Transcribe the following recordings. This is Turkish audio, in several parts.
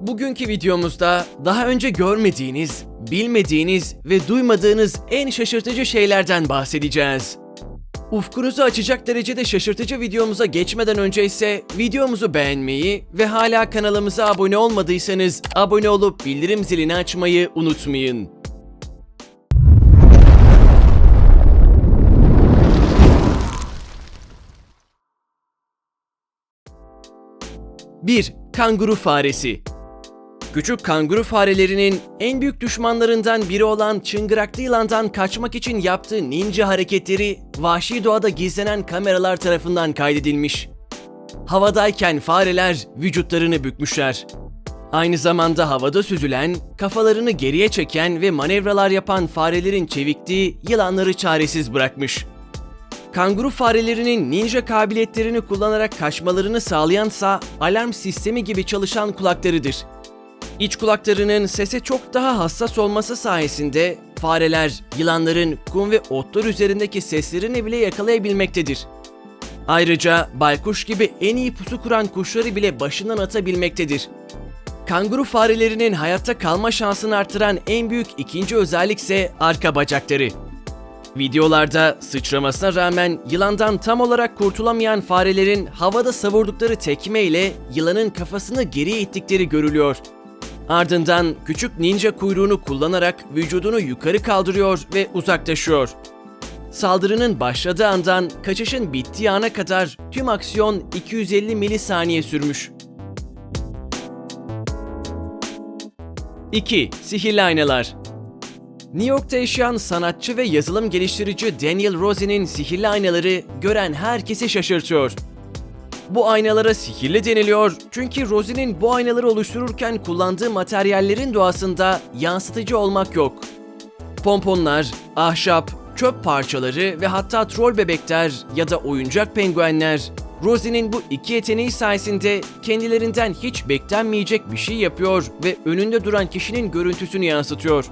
Bugünkü videomuzda daha önce görmediğiniz, bilmediğiniz ve duymadığınız en şaşırtıcı şeylerden bahsedeceğiz. Ufkunuzu açacak derecede şaşırtıcı videomuza geçmeden önce ise videomuzu beğenmeyi ve hala kanalımıza abone olmadıysanız abone olup bildirim zilini açmayı unutmayın. Bir Kanguru faresi Küçük kanguru farelerinin en büyük düşmanlarından biri olan çıngıraklı yılandan kaçmak için yaptığı ninja hareketleri vahşi doğada gizlenen kameralar tarafından kaydedilmiş. Havadayken fareler vücutlarını bükmüşler. Aynı zamanda havada süzülen, kafalarını geriye çeken ve manevralar yapan farelerin çevikliği yılanları çaresiz bırakmış. Kanguru farelerinin ninja kabiliyetlerini kullanarak kaçmalarını sağlayansa alarm sistemi gibi çalışan kulaklarıdır. İç kulaklarının sese çok daha hassas olması sayesinde fareler yılanların kum ve otlar üzerindeki seslerini bile yakalayabilmektedir. Ayrıca baykuş gibi en iyi pusu kuran kuşları bile başından atabilmektedir. Kanguru farelerinin hayatta kalma şansını artıran en büyük ikinci özellik ise arka bacakları. Videolarda sıçramasına rağmen yılandan tam olarak kurtulamayan farelerin havada savurdukları tekme ile yılanın kafasını geriye ittikleri görülüyor. Ardından küçük ninja kuyruğunu kullanarak vücudunu yukarı kaldırıyor ve uzaklaşıyor. Saldırının başladığı andan kaçışın bittiği ana kadar tüm aksiyon 250 milisaniye sürmüş. 2. Sihirli aynalar New York'ta yaşayan sanatçı ve yazılım geliştirici Daniel Rose'nin sihirli aynaları gören herkesi şaşırtıyor. Bu aynalara sihirli deniliyor çünkü Rosie'nin bu aynaları oluştururken kullandığı materyallerin doğasında yansıtıcı olmak yok. Pomponlar, ahşap, çöp parçaları ve hatta troll bebekler ya da oyuncak penguenler Rosie'nin bu iki yeteneği sayesinde kendilerinden hiç beklenmeyecek bir şey yapıyor ve önünde duran kişinin görüntüsünü yansıtıyor.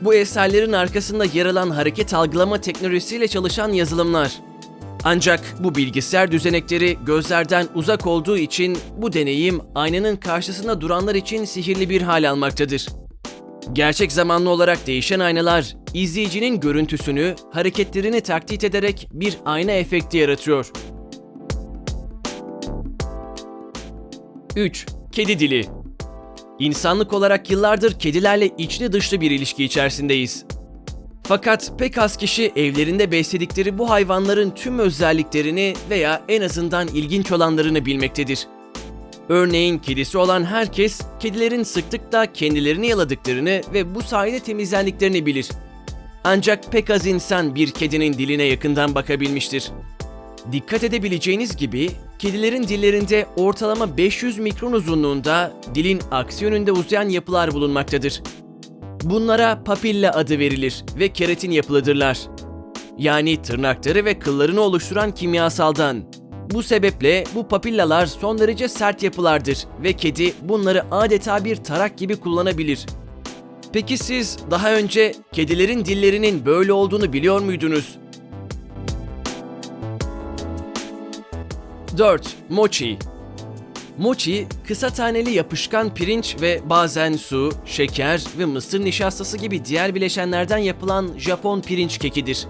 Bu eserlerin arkasında yer alan hareket algılama teknolojisiyle çalışan yazılımlar. Ancak bu bilgisayar düzenekleri gözlerden uzak olduğu için bu deneyim aynanın karşısında duranlar için sihirli bir hal almaktadır. Gerçek zamanlı olarak değişen aynalar izleyicinin görüntüsünü, hareketlerini taklit ederek bir ayna efekti yaratıyor. 3. Kedi dili İnsanlık olarak yıllardır kedilerle içli dışlı bir ilişki içerisindeyiz. Fakat pek az kişi evlerinde besledikleri bu hayvanların tüm özelliklerini veya en azından ilginç olanlarını bilmektedir. Örneğin kedisi olan herkes kedilerin sıklıkla kendilerini yaladıklarını ve bu sayede temizlendiklerini bilir. Ancak pek az insan bir kedinin diline yakından bakabilmiştir. Dikkat edebileceğiniz gibi kedilerin dillerinde ortalama 500 mikron uzunluğunda dilin aksi yönünde uzayan yapılar bulunmaktadır. Bunlara papilla adı verilir ve keratin yapılıdırlar. Yani tırnakları ve kıllarını oluşturan kimyasaldan. Bu sebeple bu papillalar son derece sert yapılardır ve kedi bunları adeta bir tarak gibi kullanabilir. Peki siz daha önce kedilerin dillerinin böyle olduğunu biliyor muydunuz? 4. Mochi Mochi, kısa taneli yapışkan pirinç ve bazen su, şeker ve mısır nişastası gibi diğer bileşenlerden yapılan Japon pirinç kekidir.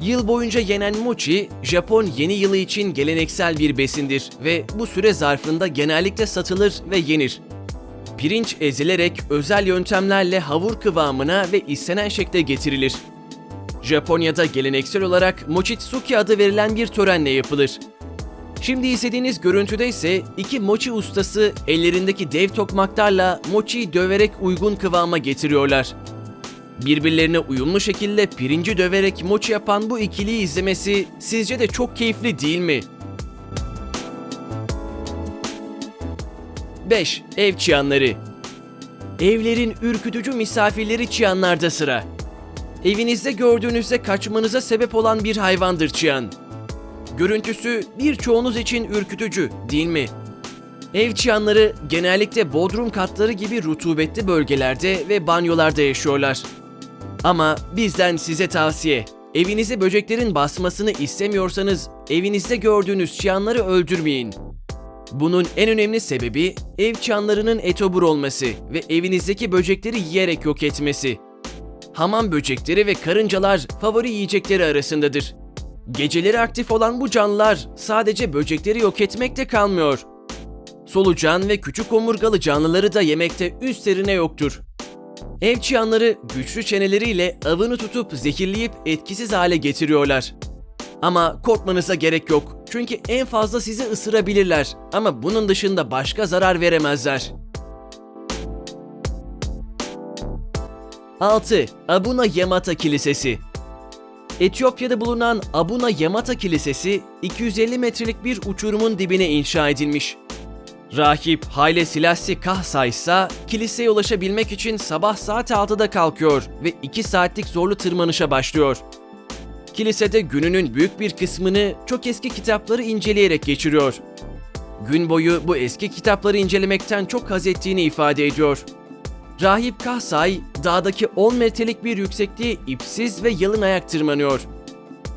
Yıl boyunca yenen mochi, Japon yeni yılı için geleneksel bir besindir ve bu süre zarfında genellikle satılır ve yenir. Pirinç ezilerek özel yöntemlerle havur kıvamına ve istenen şekle getirilir. Japonya'da geleneksel olarak mochitsuki adı verilen bir törenle yapılır. Şimdi izlediğiniz görüntüde ise iki mochi ustası ellerindeki dev tokmaklarla mochiyi döverek uygun kıvama getiriyorlar. Birbirlerine uyumlu şekilde pirinci döverek mochi yapan bu ikiliyi izlemesi sizce de çok keyifli değil mi? 5. Ev çıyanları Evlerin ürkütücü misafirleri çıyanlarda sıra. Evinizde gördüğünüzde kaçmanıza sebep olan bir hayvandır çıyan. Görüntüsü birçoğunuz için ürkütücü değil mi? Ev çıyanları genellikle bodrum katları gibi rutubetli bölgelerde ve banyolarda yaşıyorlar. Ama bizden size tavsiye. Evinize böceklerin basmasını istemiyorsanız evinizde gördüğünüz çıyanları öldürmeyin. Bunun en önemli sebebi ev çanlarının etobur olması ve evinizdeki böcekleri yiyerek yok etmesi. Hamam böcekleri ve karıncalar favori yiyecekleri arasındadır. Geceleri aktif olan bu canlılar sadece böcekleri yok etmekte kalmıyor. Solucan ve küçük omurgalı canlıları da yemekte üstlerine yoktur. Ev çıyanları güçlü çeneleriyle avını tutup zehirleyip etkisiz hale getiriyorlar. Ama korkmanıza gerek yok. Çünkü en fazla sizi ısırabilirler ama bunun dışında başka zarar veremezler. 6. Abuna Yamata Kilisesi Etiyopya'da bulunan Abuna Yamata Kilisesi 250 metrelik bir uçurumun dibine inşa edilmiş. Rahip Haile Selassie Kahsa ise kiliseye ulaşabilmek için sabah saat 6'da kalkıyor ve 2 saatlik zorlu tırmanışa başlıyor. Kilisede gününün büyük bir kısmını çok eski kitapları inceleyerek geçiriyor. Gün boyu bu eski kitapları incelemekten çok haz ettiğini ifade ediyor. Rahip Kahsay, dağdaki 10 metrelik bir yüksekliğe ipsiz ve yalın ayak tırmanıyor.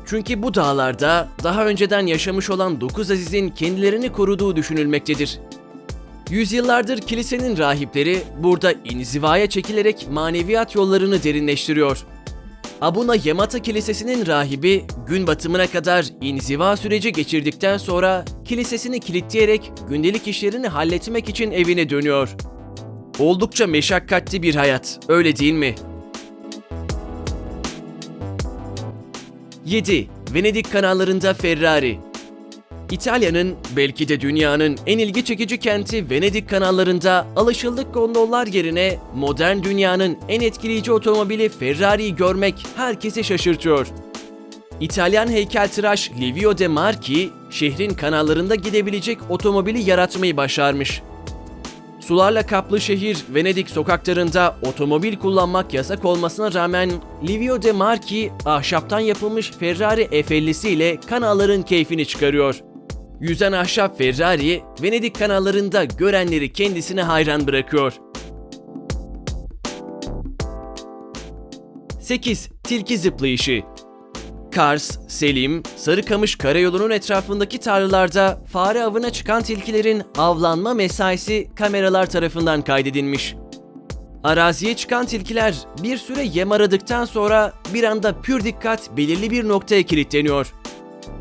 Çünkü bu dağlarda daha önceden yaşamış olan dokuz azizin kendilerini koruduğu düşünülmektedir. Yüzyıllardır kilisenin rahipleri burada inzivaya çekilerek maneviyat yollarını derinleştiriyor. Abuna Yamata Kilisesi'nin rahibi gün batımına kadar inziva süreci geçirdikten sonra kilisesini kilitleyerek gündelik işlerini halletmek için evine dönüyor. Oldukça meşakkatli bir hayat, öyle değil mi? 7. Venedik kanallarında Ferrari İtalya'nın belki de dünyanın en ilgi çekici kenti Venedik kanallarında alışıldık gondollar yerine modern dünyanın en etkileyici otomobili Ferrari'yi görmek herkesi şaşırtıyor. İtalyan heykeltıraş Livio De Marchi, şehrin kanallarında gidebilecek otomobili yaratmayı başarmış. Sularla kaplı şehir Venedik sokaklarında otomobil kullanmak yasak olmasına rağmen Livio De Marchi ahşaptan yapılmış Ferrari F50'si ile kanalların keyfini çıkarıyor. Yüzen ahşap Ferrari Venedik kanallarında görenleri kendisine hayran bırakıyor. 8. Tilki zıplayışı Kars, Selim, Sarıkamış karayolunun etrafındaki tarlalarda fare avına çıkan tilkilerin avlanma mesaisi kameralar tarafından kaydedilmiş. Araziye çıkan tilkiler bir süre yem aradıktan sonra bir anda pür dikkat belirli bir noktaya kilitleniyor.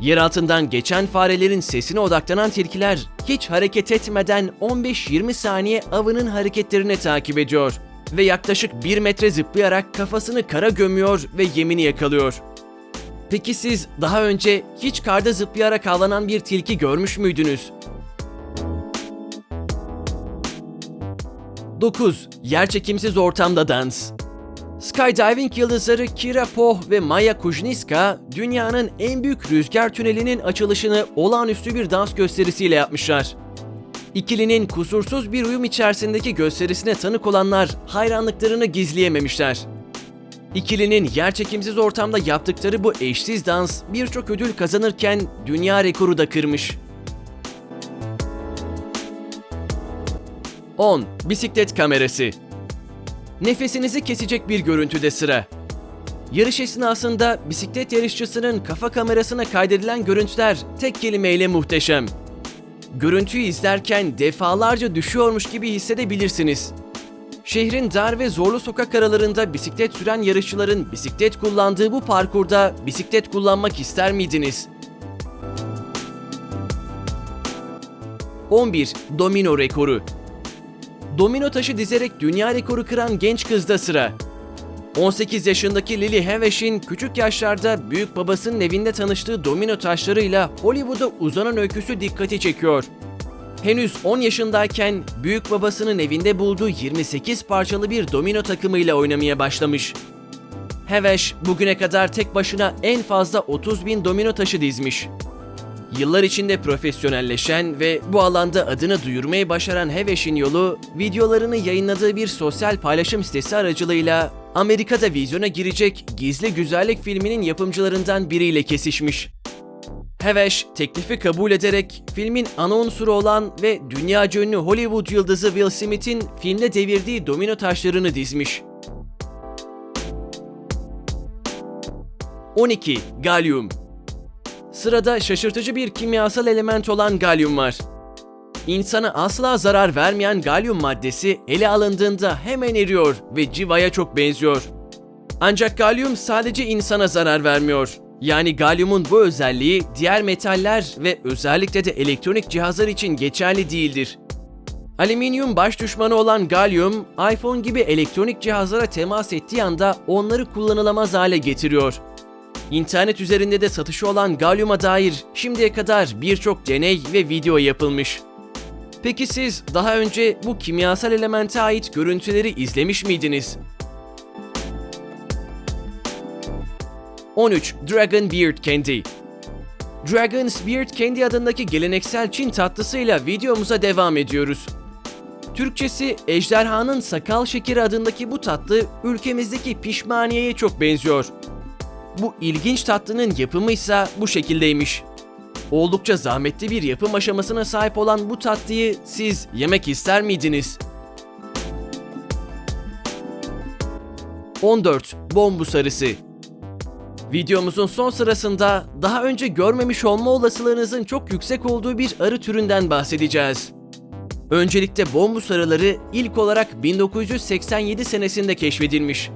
Yer altından geçen farelerin sesine odaklanan tilkiler hiç hareket etmeden 15-20 saniye avının hareketlerini takip ediyor ve yaklaşık 1 metre zıplayarak kafasını kara gömüyor ve yemini yakalıyor. Peki siz daha önce hiç karda zıplayarak avlanan bir tilki görmüş müydünüz? 9. Yerçekimsiz ortamda dans Skydiving yıldızları Kira Poh ve Maya Kuzniska, dünyanın en büyük rüzgar tünelinin açılışını olağanüstü bir dans gösterisiyle yapmışlar. İkilinin kusursuz bir uyum içerisindeki gösterisine tanık olanlar hayranlıklarını gizleyememişler. İkilinin yerçekimsiz ortamda yaptıkları bu eşsiz dans birçok ödül kazanırken dünya rekoru da kırmış. 10. Bisiklet kamerası Nefesinizi kesecek bir görüntüde sıra. Yarış esnasında bisiklet yarışçısının kafa kamerasına kaydedilen görüntüler tek kelimeyle muhteşem. Görüntüyü izlerken defalarca düşüyormuş gibi hissedebilirsiniz. Şehrin dar ve zorlu sokak aralarında bisiklet süren yarışçıların bisiklet kullandığı bu parkurda bisiklet kullanmak ister miydiniz? 11. Domino rekoru Domino taşı dizerek dünya rekoru kıran genç kızda sıra. 18 yaşındaki Lily Havesh'in küçük yaşlarda büyük babasının evinde tanıştığı domino taşlarıyla Hollywood'a uzanan öyküsü dikkati çekiyor. Henüz 10 yaşındayken büyük babasının evinde bulduğu 28 parçalı bir domino takımıyla oynamaya başlamış. Havesh bugüne kadar tek başına en fazla 30 bin domino taşı dizmiş. Yıllar içinde profesyonelleşen ve bu alanda adını duyurmayı başaran Havesh'in yolu, videolarını yayınladığı bir sosyal paylaşım sitesi aracılığıyla Amerika'da vizyona girecek Gizli Güzellik filminin yapımcılarından biriyle kesişmiş. Havesh teklifi kabul ederek filmin ana unsuru olan ve dünya ünlü Hollywood yıldızı Will Smith'in filmde devirdiği domino taşlarını dizmiş. 12. Galyum Sırada şaşırtıcı bir kimyasal element olan galyum var. İnsana asla zarar vermeyen galyum maddesi ele alındığında hemen eriyor ve civaya çok benziyor. Ancak galyum sadece insana zarar vermiyor. Yani galyumun bu özelliği diğer metaller ve özellikle de elektronik cihazlar için geçerli değildir. Alüminyum baş düşmanı olan galyum, iPhone gibi elektronik cihazlara temas ettiği anda onları kullanılamaz hale getiriyor. İnternet üzerinde de satışı olan galyuma dair şimdiye kadar birçok deney ve video yapılmış. Peki siz daha önce bu kimyasal elemente ait görüntüleri izlemiş miydiniz? 13. Dragon Beard Candy Dragon's Beard Candy adındaki geleneksel Çin tatlısıyla videomuza devam ediyoruz. Türkçesi Ejderhanın Sakal Şekeri adındaki bu tatlı ülkemizdeki pişmaniyeye çok benziyor. Bu ilginç tatlının yapımı ise bu şekildeymiş. Oldukça zahmetli bir yapım aşamasına sahip olan bu tatlıyı siz yemek ister miydiniz? 14. Bombu sarısı Videomuzun son sırasında daha önce görmemiş olma olasılığınızın çok yüksek olduğu bir arı türünden bahsedeceğiz. Öncelikle bombus arıları ilk olarak 1987 senesinde keşfedilmiş.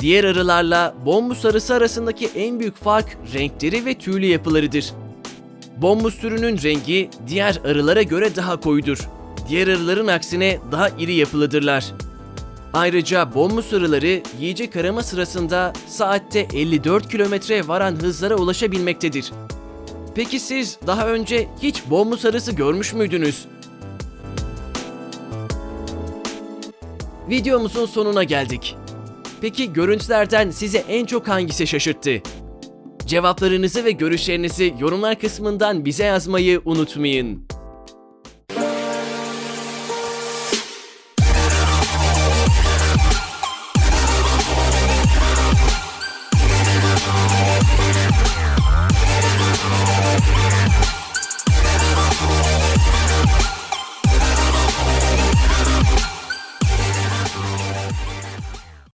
Diğer arılarla bombus arısı arasındaki en büyük fark renkleri ve tüylü yapılarıdır. Bombus türünün rengi diğer arılara göre daha koyudur. Diğer arıların aksine daha iri yapılıdırlar. Ayrıca bombus arıları yiyecek arama sırasında saatte 54 kilometre varan hızlara ulaşabilmektedir. Peki siz daha önce hiç bombus arısı görmüş müydünüz? Videomuzun sonuna geldik. Peki görüntülerden size en çok hangisi şaşırttı? Cevaplarınızı ve görüşlerinizi yorumlar kısmından bize yazmayı unutmayın.